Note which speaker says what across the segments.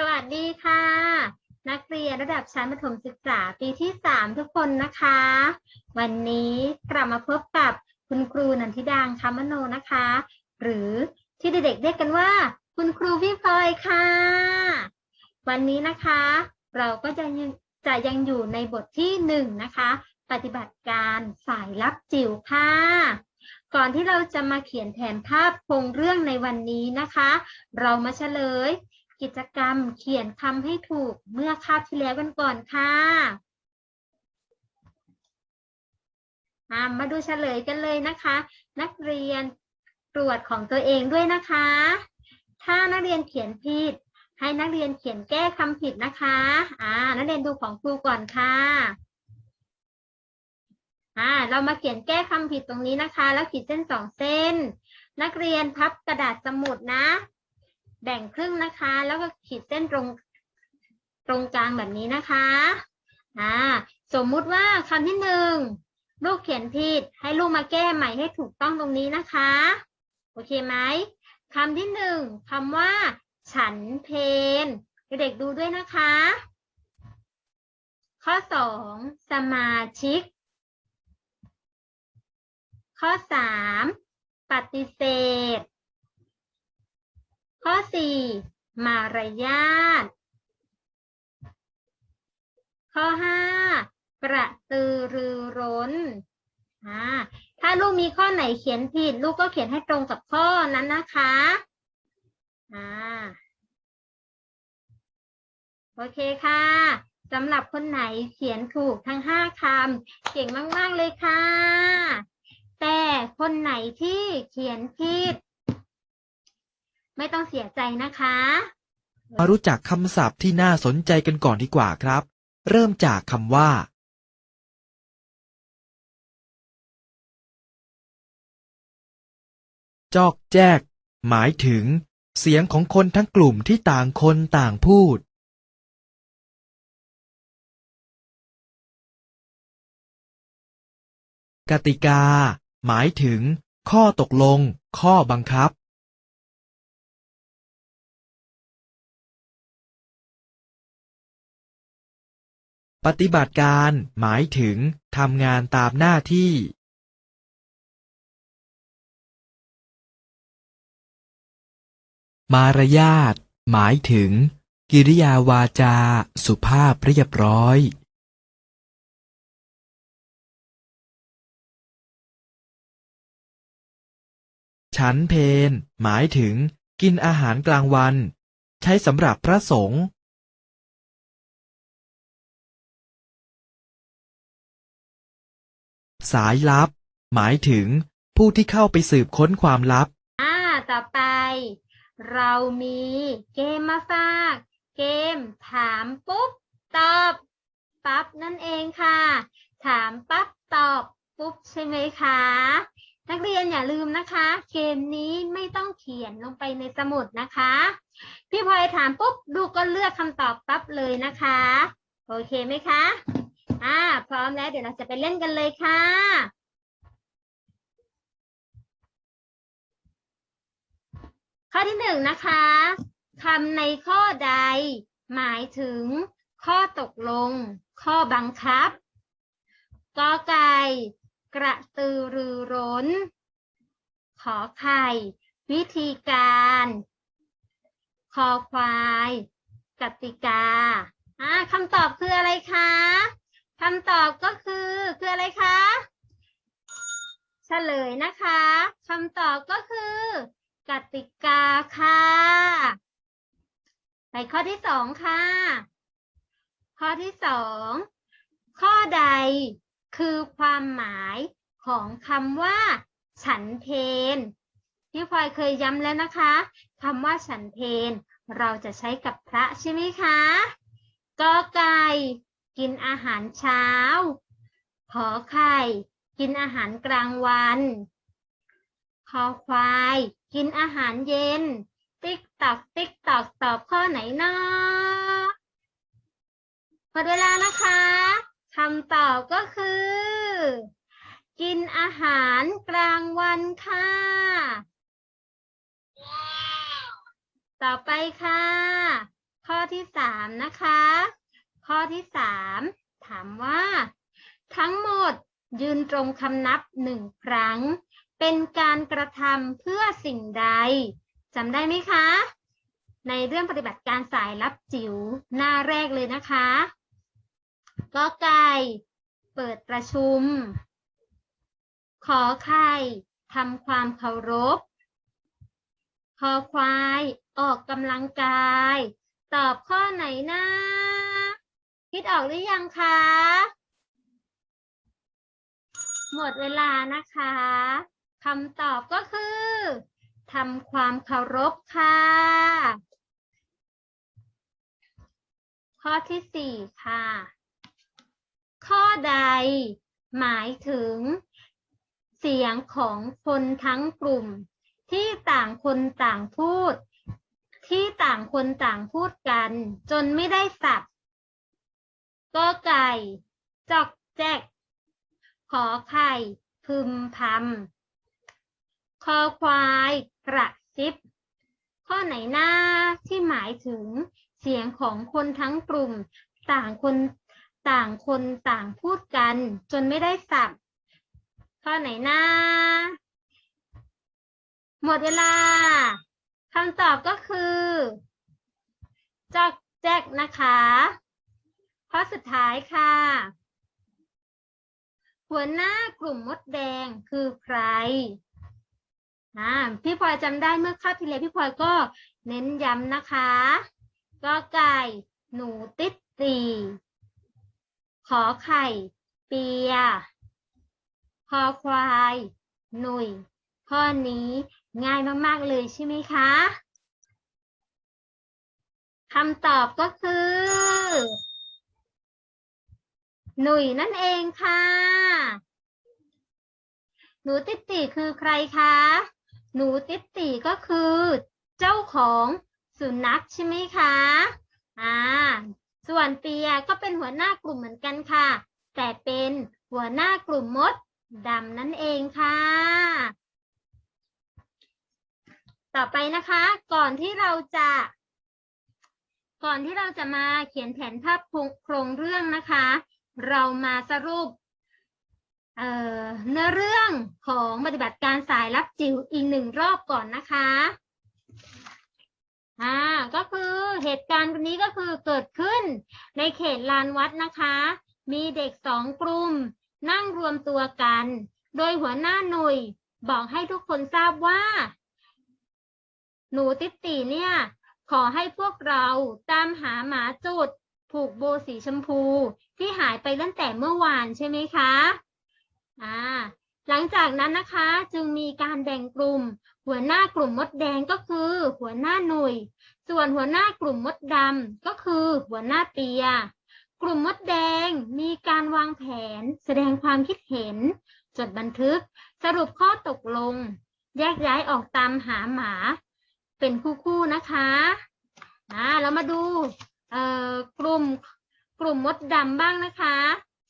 Speaker 1: สวัสดีค่ะ นักเรียนระดับชั้นประถมศึกษาปีที่สามทุกคนนะคะ วันนี้กลับมาพบกับคุณครูนันทิดางคามโนนะคะ หรือที่เด็กๆเรียกกันว่า คุณครูพี่พลอยค่ะ วันนี้นะคะ เราก็จะยังจะยังอยู่ในบทที่หนึ่งนะคะ ปฏิบัติการสายลับจิ๋วค่ะก่อนที่เราจะมาเขียนแผนภาพโครงเรื่องในวันนี้นะคะ เรามาเฉลย กิจกรรมเขียนคำให้ถูกเมื่อคาบที่แล้วกันก่อนค่ะมาดูเฉลยกันเลยนะคะ นักเรียนตรวจของตัวเองด้วยนะคะ ถ้านักเรียนเขียนผิด ให้นักเรียนเขียนแก้คำผิดนะคะอ่านักเรียนดูของครูก่อนค่ะอ่าเรามาเขียนแก้คำผิดตรงนี้นะคะ แล้วขีดเส้นสองเส้น นักเรียนพับกระดาษสมุดนะ แบ่งครึ่งนะคะ แล้วก็ขีดเส้นตรงตรงกลางแบบนี้นะคะอ่าสมมุติว่าคำที่หนึ่งลูกเขียนผิดให้ลูกมาแก้ใหม่ให้ถูกต้องตรงนี้นะคะ โอเคไหมคำที่หนึ่งคำว่า ฉันเพนเด็กดูด้วยนะคะ ข้อสองสมาชิก ข้อสามปฏิเสธ ข้อสี่มารยาท ข้อห้ากระตือรือร้นถ้าลูกมีข้อไหนเขียนผิด ลูกก็เขียนให้ตรงกับข้อนั้นนะคะอ่าโอเคค่ะสำหรับคนไหนเขียนถูกทั้งห้าคำเก่งมาก ๆ เลยค่ะ แต่คนไหนที่เขียนผิด ไม่ต้องเสียใจนะคะ
Speaker 2: มารู้จักคำศัพท์ที่น่าสนใจกันก่อนดีกว่าครับ เริ่มจากคำว่า จอกแจก หมายถึง เสียงของคนทั้งกลุ่มที่ต่างคนต่างพูด กติกา หมายถึง ข้อตกลง ข้อบังคับ ปฏิบัติการหมายถึงทำงานตามหน้าที่มารยาทหมายถึง กิริยาวาจา สุภาพเรียบร้อย ฉันเพนหมายถึง กินอาหารกลางวัน ใช้สำหรับพระสงฆ์ สายลับ หมายถึง ผู้ที่เข้าไปสืบค้นความลับ
Speaker 1: อ่า ต่อไป เรามีเกมมาฝาก เกมถามปุ๊บ ตอบ ปั๊บนั่นเองค่ะ ถามปั๊บตอบ ปุ๊บใช่ไหมคะ นักเรียนอย่าลืมนะคะ เกมนี้ไม่ต้องเขียนลงไปในสมุดนะคะ พี่พลอยถามปุ๊บ ลูกก็เลือกคำตอบปั๊บเลยนะคะ โอเคไหมคะ อ่า พร้อมแล้วเดี๋ยวเราจะไปเล่นกันเลยค่ะ ข้อที่หนึ่งนะคะคำในข้อใด หมายถึง ข้อตกลง ข้อบังคับกอไก่กระตือรือร้น ขอไข่ วิธีการ คอควาย กติกาอ่าคำตอบคืออะไรคะ คำตอบก็คือคืออะไรคะเฉลยนะคะคำตอบก็คือ กติกาค่ะ ไปข้อที่สองค่ะ ข้อที่สองข้อใดคือความหมายของคำว่า ฉันเพนพี่พลอยเคยย้ำแล้วนะคะคำว่าฉันเพนเราจะใช้กับพระใช่ไหมคะกอไก่ กินอาหารเช้า ขอไข่ กินอาหารกลางวัน คอควาย กินอาหารเย็น ติ๊กตอกติ๊กตอกตอบข้อไหนเนาะหมดเวลานะคะคำตอบก็คือ กินอาหารกลางวันค่ะ ต่อไปค่ะ ข้อที่สามนะคะ ข้อที่สามถามว่า ทั้งหมดยืนตรงคำนับหนึ่งครั้ง เป็นการกระทำเพื่อสิ่งใดจำได้ไหมคะ ในเรื่องปฏิบัติการสายลับจิ๋วหน้าแรกเลยนะคะก็ไก่เปิดประชุม ขอไข่ทำความเคารพคอควาย ออกกำลังกาย ตอบข้อไหนนะ คิดออกหรือยังคะ หมดเวลานะคะคำตอบก็คือทำความเคารพค่ะ ข้อที่สี่ค่ะ ข้อใดหมายถึง เสียงของคนทั้งกลุ่ม ที่ต่างคนต่างพูด ที่ต่างคนต่างพูดกัน จนไม่ได้สับ ก็ไก่ จอกแจกขอไข่ พึมพำคอควายกระซิบ ข้อไหนหน้าที่หมายถึงเสียงของคนทั้งกลุ่ม ต่างคนต่างคนต่างพูดกัน จนไม่ได้สับข้อไหนหน้า หมดเวลาคำตอบก็คือ จอกแจ๊กนะคะ ข้อสุดท้ายค่ะ หัวหน้ากลุ่มมดแดงคือใครอ่าพี่พลอยจำได้เมื่อคาบที่แล้วพี่พลอยก็เน้นย้ำนะคะก็ไก่หนูติดตีขอไข่ เปียคอควาย หนุ่ยข้อนี้ง่ายมากๆเลยใช่ไหมคะคำตอบก็คือ หนุ่ยนั่นเองค่ะ หนูติ๊ตติคือใครคะ หนูติ๊ตติก็คือ เจ้าของสุนัขใช่ไหมคะ อ่า ส่วนเปียก็เป็นหัวหน้ากลุ่มเหมือนกันค่ะ แต่เป็นหัวหน้ากลุ่มมดดำนั่นเองค่ะ ต่อไปนะคะ ก่อนที่เราจะ ก่อนที่เราจะมาเขียนแผนภาพโครงเรื่องนะคะ เรามาสรุปเเนื้อเรื่องของปฏิบัติการสายลับจิ๋วอีกหนึ่งรอบก่อนนะคะอ่าก็คือเหตุการณ์นี้ก็คือเกิดขึ้นในเขตลานวัดนะคะ มีเด็กสองกลุ่ม นั่งรวมตัวกัน โดยหัวหน้าหน่วยบอกให้ทุกคนทราบว่า หนูติตติเนี่ย ขอให้พวกเราตามหาหมาจุด ผูกโบสีชมพู ที่หายไปตั้งแต่เมื่อวานใช่ไหมคะอ่าหลังจากนั้นนะคะจึงมีการแบ่งกลุ่ม หัวหน้ากลุ่มมดแดงก็คือ หัวหน้าหน่ยส่วนหัวหน้ากลุ่มมดดำก็คือหัวหน้าเปีย กลุ่มมดแดงมีการวางแผน แสดงความคิดเห็น จดบันทึก สรุปข้อตกลง แยกย้ายออกตามหาหมา เป็นคู่ๆนะคะอ่าเรามาดูเอ่อกลุ่ม กลุ่มมดดำบ้างนะคะ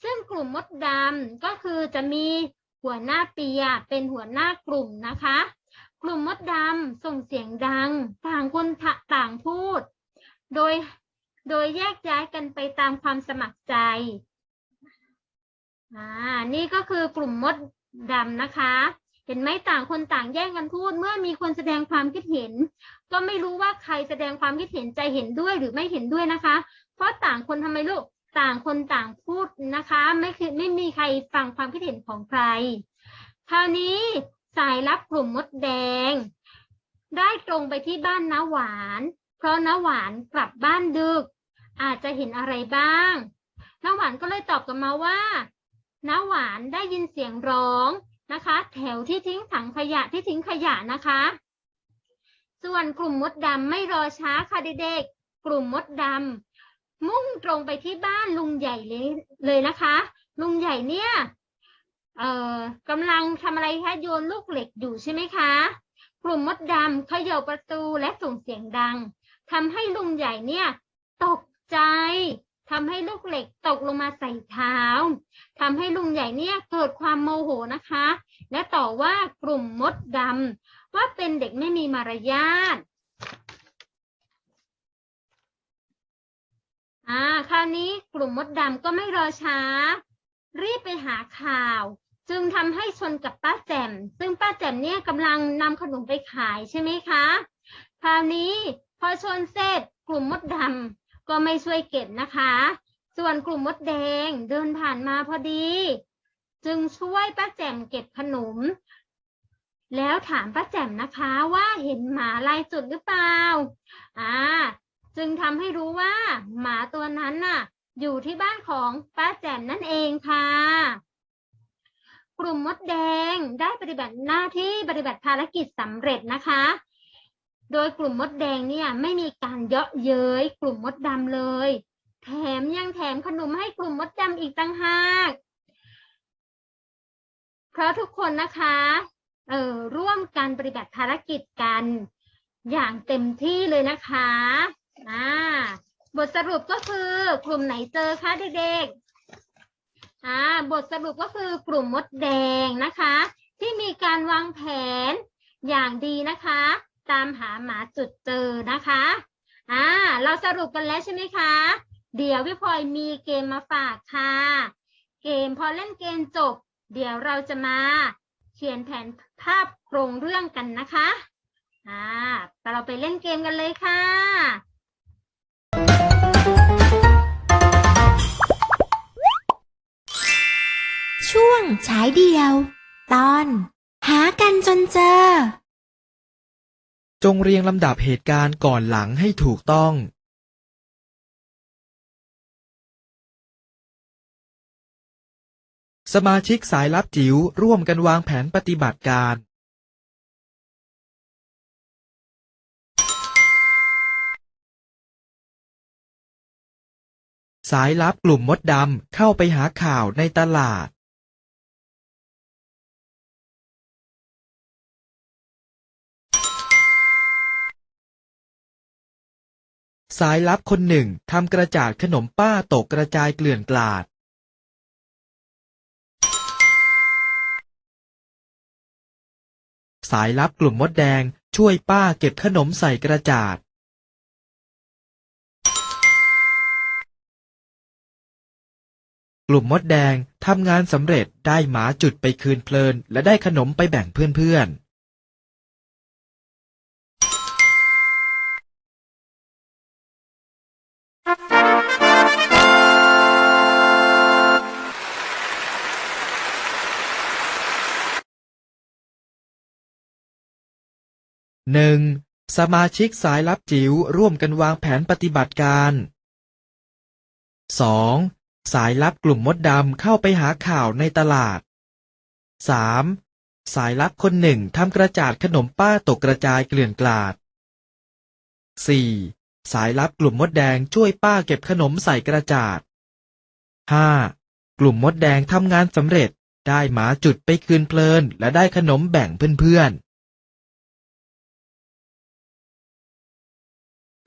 Speaker 1: ซึ่งกลุ่มมดดำก็คือจะมีหัวหน้าเปียเป็นหัวหน้ากลุ่มนะคะ กลุ่มมดดำส่งเสียงดัง ต่างคนต่างพูด โดยโดยแยกย้ายกันไปตามความสมัครใจอ่านี่ก็คือกลุ่มมดดำนะคะ เห็นไหมต่างคนต่างแย่งกันพูด เมื่อมีคนแสดงความคิดเห็น ก็ไม่รู้ว่าใครแสดงความคิดเห็นใจเห็นด้วยหรือไม่เห็นด้วยนะคะ เพราะต่างคนทำไมลูกต่างคนต่างพูดนะคะ ไม่คือไม่มีใครฟังความคิดเห็นของใคร คราวนี้สายลับกลุ่มมดแดง ได้ตรงไปที่บ้านน้าหวาน เพราะน้าหวานกลับบ้านดึก อาจจะเห็นอะไรบ้างน้าหวานก็เลยตอบกลับมาว่าน้าหวานได้ยินเสียงร้องนะคะ แถวที่ทิ้งถังขยะที่ทิ้งขยะนะคะ ส่วนกลุ่มมดดำไม่รอช้าค่ะเด็กๆกลุ่มมดดำ มุ่งตรงไปที่บ้านลุงใหญ่เลยเลยนะคะ ลุงใหญ่เนี่ยเอ่อกำลังทำอะไรคะโยนลูกเหล็กอยู่ใช่ไหมคะ กลุ่มมดดำเขย่าประตูและส่งเสียงดังทำให้ลุงใหญ่เนี่ย ตกใจทำให้ลูกเหล็กตกลงมาใส่เท้าทำให้ลุงใหญ่เนี่ยเกิดความโมโหนะคะ และต่อว่ากลุ่มมดดำว่าเป็นเด็กไม่มีมารยาท คราวนี้กลุ่มมดดำก็ไม่รอช้า รีบไปหาข่าว จึงทำให้ชนกับป้าแจ่มซึ่งป้าแจ่มเนี่ยกำลังนำขนมไปขายใช่ไหมคะ คราวนี้พอชนเสร็จกลุ่มมดดำก็ไม่ช่วยเก็บนะคะ ส่วนกลุ่มมดแดงเดินผ่านมาพอดี จึงช่วยป้าแจ่มเก็บขนม แล้วถามป้าแจ่มนะคะว่าเห็นหมาลายจุดหรือเปล่า อ่า จึงทำให้รู้ว่า หมาตัวนั้นน่ะ อยู่ที่บ้านของป้าแจ่มนั่นเองค่ะ กลุ่มมดแดงได้ปฏิบัติหน้าที่ปฏิบัติภารกิจสำเร็จนะคะ โดยกลุ่มมดแดงเนี่ยไม่มีการเยาะเย้ยกลุ่มมดดำเลย แถมยังแถมขนมให้กลุ่มมดดำอีกต่างหากเพราะทุกคนนะคะเอ่อร่วมกันปฏิบัติภารกิจกันอย่างเต็มที่เลยนะคะ อ่าบทสรุปก็คือกลุ่มไหนเจอคะเด็กๆอ่าบทสรุปก็คือกลุ่มมดแดงนะคะ ที่มีการวางแผนอย่างดีนะคะ ตามหาหมาจุดเจอนะคะอ่าเราสรุปกันแล้วใช่ไหมคะ เดี๋ยวพี่พลอยมีเกมมาฝากค่ะ เกมพอเล่นเกมจบ เดี๋ยวเราจะมาเขียนแผนภาพโครงเรื่องกันนะคะอ่าเราไปเล่นเกมกันเลยค่ะ
Speaker 3: ฉายเดียว ตอน หากันจนเจอ
Speaker 2: จงเรียงลำดับเหตุการณ์ก่อนหลังให้ถูกต้อง สมาชิกสายลับจิ๋วร่วมกันวางแผนปฏิบัติการ สายลับกลุ่มมดดำเข้าไปหาข่าวในตลาด สายลับคนหนึ่งทำกระจาดขนมป้าตกกระจายเกลื่อนกลาด สายลับกลุ่มมดแดงช่วยป้าเก็บขนมใส่กระจาด กลุ่มมดแดงทำงานสำเร็จได้หมาจุดไปคืนเพลิน และได้ขนมไปแบ่งเพื่อนๆ หนึ่งสมาชิกสายลับจิ๋วร่วมกันวางแผนปฏิบัติการ 2. สายลับกลุ่มมดดำเข้าไปหาข่าวในตลาด 3. สายลับคนหนึ่งทำกระจาดขนมป้าตกกระจายเกลื่อนกลาด 4. สายลับกลุ่มมดแดงช่วยป้าเก็บขนมใส่กระจาด 5. กลุ่มมดแดงทำงานสำเร็จได้หมาจุดไปคืนเพลินและได้ขนมแบ่งเพื่อนๆ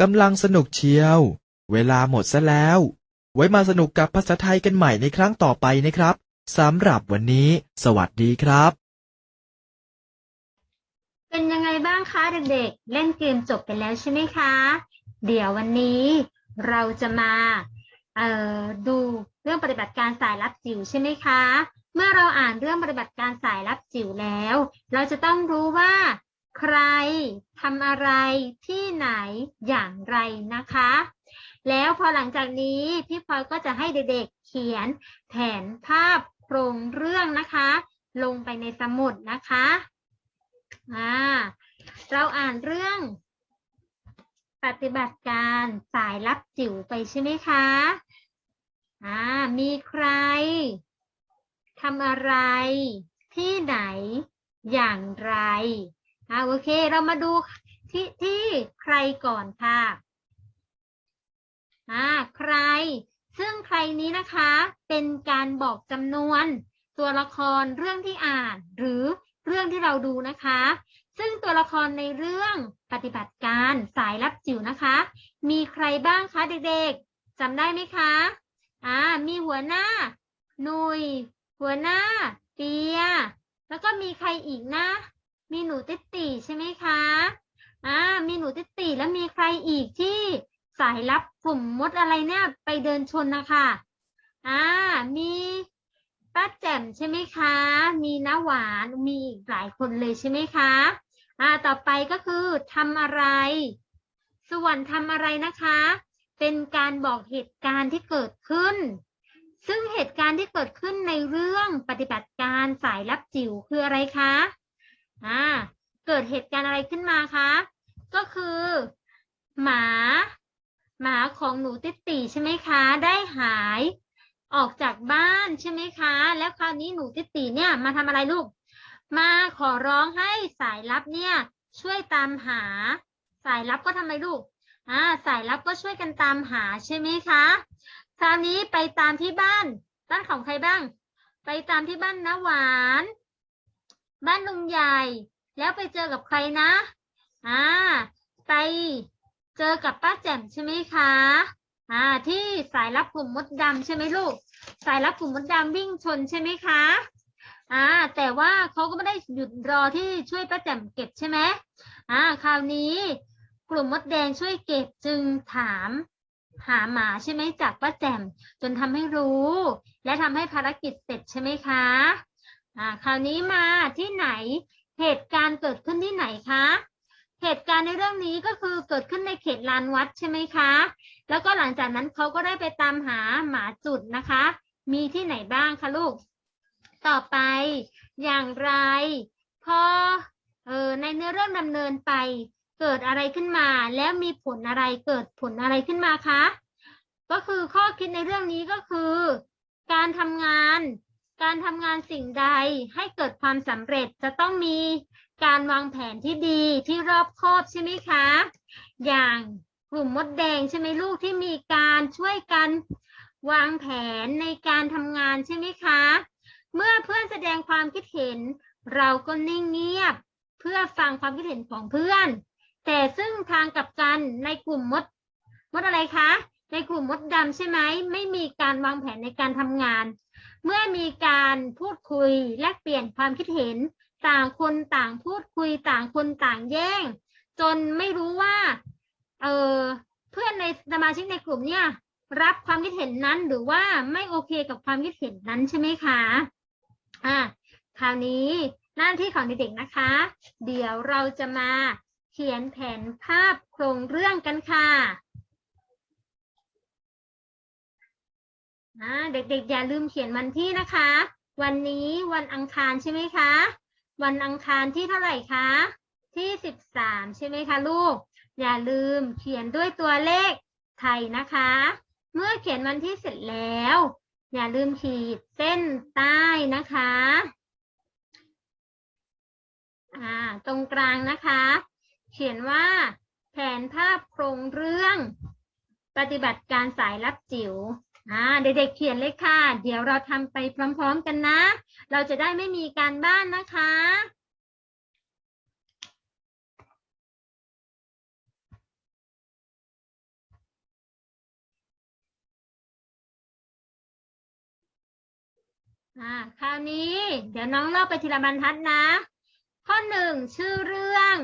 Speaker 2: กำลังสนุกเชียว เวลาหมดซะแล้ว ไว้มาสนุกกับภาษาไทยกันใหม่ในครั้งต่อไปนะครับสำหรับวันนี้ สวัสดีครับ
Speaker 1: เป็นยังไงบ้างคะเด็กๆ เล่นเกมจบไปแล้วใช่ไหมคะ เดี๋ยววันนี้เราจะมาเอ่อดูเรื่องปฏิบัติการสายลับจิ๋วใช่ไหมคะ เมื่อเราอ่านเรื่องปฏิบัติการสายลับจิ๋วแล้ว เราจะต้องรู้ว่า ใครทำอะไรที่ไหนอย่างไรนะคะ แล้วพอหลังจากนี้พี่พลอยก็จะให้เด็กๆเขียนแผนภาพโครงเรื่องนะคะ ลงไปในสมุดนะคะอ่าเราอ่านเรื่อง ปฏิบัติการสายลับจิ๋วไปใช่ไหมคะอ่ามีใครทำอะไรที่ไหนอย่างไร อ่าโอเค เรามาดูที่ที่ใครก่อนค่ะอ่าใคร ซึ่งใครนี้นะคะ เป็นการบอกจำนวน ตัวละครเรื่องที่อ่าน หรือเรื่องที่เราดูนะคะ ซึ่งตัวละครในเรื่องปฏิบัติการสายลับจิ๋วนะคะ มีใครบ้างคะเด็กๆจำได้ไหมคะอ่ามีหัวหน้าหนุยหัวหน้าเปีย แล้วก็มีใครอีกนะ มีหนูติดติใช่ไหมคะ อ่า มีหนูติดติแล้วมีใครอีกที่สายลับกลุ่มมดอะไรเนี่ยไปเดินชนนะคะ อ่า มีป้าแจ่มใช่ไหมคะ มีน้าหวาน มีอีกหลายคนเลยใช่ไหมคะ อ่า ต่อไปก็คือทำอะไร ส่วนทำอะไรนะคะ เป็นการบอกเหตุการณ์ที่เกิดขึ้น ซึ่งเหตุการณ์ที่เกิดขึ้นในเรื่องปฏิบัติการสายลับจิ๋วคืออะไรคะ อ่าเกิดเหตุการณ์อะไรขึ้นมาคะ ก็คือ หมา หมาของหนูติตีใช่ไหมคะ ได้หายออกจากบ้านใช่ไหมคะ แล้วคราวนี้หนูติตีเนี่ยมาทำอะไรลูก มาขอร้องให้สายลับเนี่ย ช่วยตามหา สายลับก็ทำอะไรลูกอ่าสายลับก็ช่วยกันตามหาใช่ไหมคะ คราวนี้ไปตามที่บ้าน บ้านของใครบ้าง ไปตามที่บ้านน้าหวาน บ้านลุงใหญ่ แล้วไปเจอกับใครนะ อ่า ไปเจอกับป้าแจ่มใช่ไหมคะ อ่า ที่สายลับกลุ่มมดดำใช่ไหมลูก สายลับกลุ่มมดดำวิ่งชนใช่ไหมคะ อ่า แต่ว่าเขาก็ไม่ได้หยุดรอที่ช่วยป้าแจ่มเก็บใช่ไหมอ่า คราวนี้กลุ่มมดแดงช่วยเก็บจึงถามหาหมาใช่ไหมจากป้าแจ่มจนทำให้รู้ และทำให้ภารกิจเสร็จใช่ไหมคะ อ่าคราวนี้มาที่ไหนเหตุการณ์เกิดขึ้นที่ไหนคะ เหตุการณ์ในเรื่องนี้ก็คือเกิดขึ้นในเขตลานวัดใช่ไหมคะ แล้วก็หลังจากนั้นเขาก็ได้ไปตามหาหมาจุดนะคะ มีที่ไหนบ้างคะลูก ต่อไปอย่างไรพอเออในเนื้อเรื่องดำเนินไปเกิดอะไรขึ้นมา แล้วมีผลอะไรเกิดผลอะไรขึ้นมาคะ ก็คือข้อคิดในเรื่องนี้ก็คือ การทำงาน การทำงานสิ่งใดให้เกิดความสำเร็จจะต้องมีการวางแผนที่ดีที่รอบคอบใช่ไหมคะ อย่างกลุ่มมดแดงใช่ไหมลูกที่มีการช่วยกันวางแผนในการทำงานใช่ไหมคะ เมื่อเพื่อนแสดงความคิดเห็น เราก็นิ่งเงียบ เพื่อฟังความคิดเห็นของเพื่อน แต่ซึ่งทางกับกันในกลุ่มมดมดอะไรคะ ในกลุ่มมดดำใช่ไหมไม่มีการวางแผนในการทำงาน เมื่อมีการพูดคุยแลกเปลี่ยนความคิดเห็น ต่างคนต่างพูดคุยต่างคนต่างแย่ง จนไม่รู้ว่าเออเพื่อนในสมาชิกในกลุ่มเนี่ยรับความคิดเห็นนั้นหรือว่าไม่โอเคกับความคิดเห็นนั้นใช่ไหมคะอ่าคราวนี้หน้าที่ของเด็กๆนะคะ เดี๋ยวเราจะมาเขียนแผนภาพโครงเรื่องกันค่ะอ่า เด็กๆ อย่าลืมเขียนวันที่นะคะ วันนี้วันอังคารใช่ไหมคะ วันอังคารที่เท่าไหร่คะ ที่สิบสามใช่ไหมคะลูก อย่าลืมเขียนด้วยตัวเลขไทยนะคะ เมื่อเขียนวันที่เสร็จแล้ว อย่าลืมขีดเส้นใต้นะคะอ่าตรงกลางนะคะ เขียนว่าแผนภาพโครงเรื่อง ปฏิบัติการสายลับจิ๋ว อ่าเด็กๆเขียนเลยค่ะ เดี๋ยวเราทำไปพร้อมๆกันนะ เราจะได้ไม่มีการบ้านนะคะอ่าคราวนี้เดี๋ยวน้องเล่าไปทีละบรรทัดนะ ข้อหนึ่งชื่อเรื่อง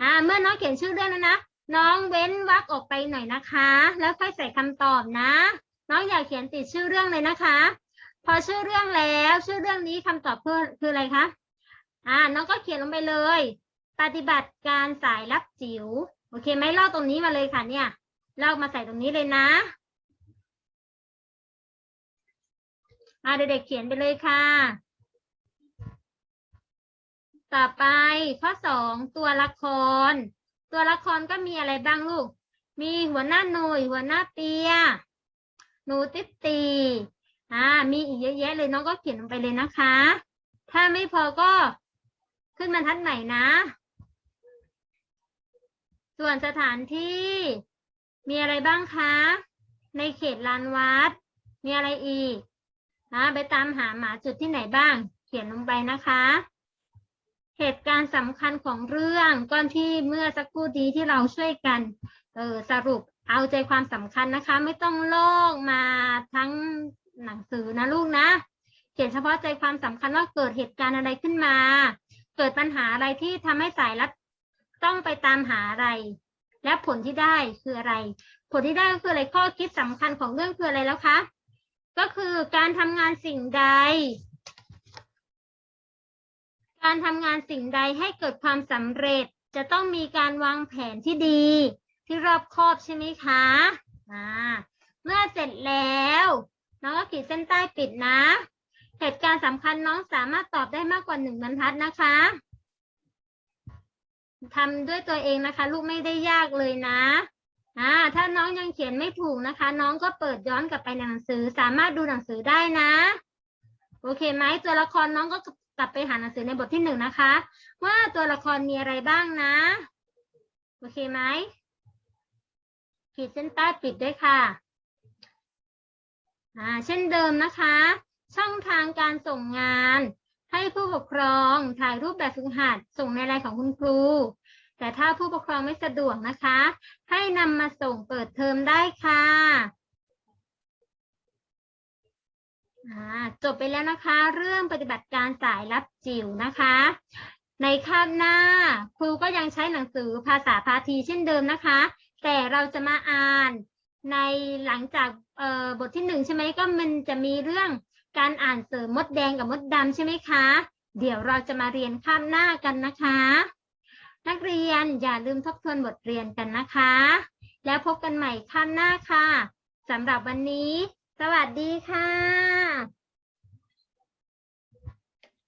Speaker 1: อ่าเมื่อน้องเขียนชื่อเรื่องแล้วนะ น้องเว้นวรรคออกไปหน่อยนะคะ แล้วค่อยใส่คำตอบนะ น้องอย่าเขียนติดชื่อเรื่องเลยนะคะ พอชื่อเรื่องแล้วชื่อเรื่องนี้คำตอบคือคืออะไรคะอ่าน้องก็เขียนลงไปเลย ปฏิบัติการสายลับจิ๋วโอเคไหมลอกตรงนี้มาเลยค่ะเนี่ยลอกมาใส่ตรงนี้เลยนะอาเด็กๆเขียนไปเลยค่ะ ต่อไปข้อสองตัวละคร ตัวละครก็มีอะไรบ้างลูก มีหัวหน้าหน่วยหัวหน้าเปีย นูติตีอ่ามีอีกเยอะแยะเลยน้องก็เขียนลงไปเลยนะคะ ถ้าไม่พอก็ขึ้นบรรทัดใหม่นะ ส่วนสถานที่มีอะไรบ้างคะ ในเขตลานวัด มีอะไรอีกนะไปตามหาหมาจุดที่ไหนบ้าง เขียนลงไปนะคะ เหตุการณ์สำคัญของเรื่องก้อนที่เมื่อสักครู่นี้ที่เราช่วยกัน เออสรุป เอาใจความสำคัญนะคะ ไม่ต้องลอกมาทั้งหนังสือนะลูกนะ เขียนเฉพาะใจความสำคัญว่าเกิดเหตุการณ์อะไรขึ้นมา เกิดปัญหาอะไรที่ทำให้สายลับต้องไปตามหาอะไร และผลที่ได้คืออะไร ผลที่ได้ก็คืออะไรข้อคิดสำคัญของเรื่องคืออะไรแล้วคะ ก็คือการทำงานสิ่งใดการทำงานสิ่งใดให้เกิดความสำเร็จจะต้องมีการวางแผนที่ดี ที่รอบครอบใช่ไหมคะอ่าเมื่อเสร็จแล้ว น้องก็ขีดเส้นใต้ปิดนะ เหตุการณ์สำคัญน้องสามารถตอบได้มากกว่าหนึ่งบรรทัดนะคะทำด้วยตัวเองนะคะ ลูกไม่ได้ยากเลยนะอ่าถ้าน้องยังเขียนไม่ถูกนะคะ น้องก็เปิดย้อนกลับไปในหนังสือสามารถดูหนังสือได้นะ โอเคไหมตัวละครน้องก็กลับไปหาหนังสือในบทที่หนึ่งนะคะ ว่าตัวละครมีอะไรบ้างนะ โอเคไหม ขีดเส้นใต้ปิดด้วยค่ะ อ่า เช่นเดิมนะคะ ช่องทางการส่งงาน ให้ผู้ปกครองถ่ายรูปแบบฝึกหัด ส่งในไลน์ของคุณครู แต่ถ้าผู้ปกครองไม่สะดวกนะคะ ให้นำมาส่งเปิดเทอมได้ค่ะอ่าจบไปแล้วนะคะ เรื่องปฏิบัติการสายรับจิ๋วนะคะ ในคาบหน้า ครูก็ยังใช้หนังสือภาษาพาทีเช่นเดิมนะคะ แต่เราจะมาอ่านในหลังจากบทที่หนึ่งใช่ไหมก็มันจะมีเรื่องการอ่านเสริมมดแดงกับมดดำใช่ไหมคะ เดี๋ยวเราจะมาเรียนข้ามหน้ากันนะคะ นักเรียนอย่าลืมทบทวนบทเรียนกันนะคะ แล้วพบกันใหม่ข้ามหน้าค่ะสำหรับวันนี้ สวัสดีค่ะ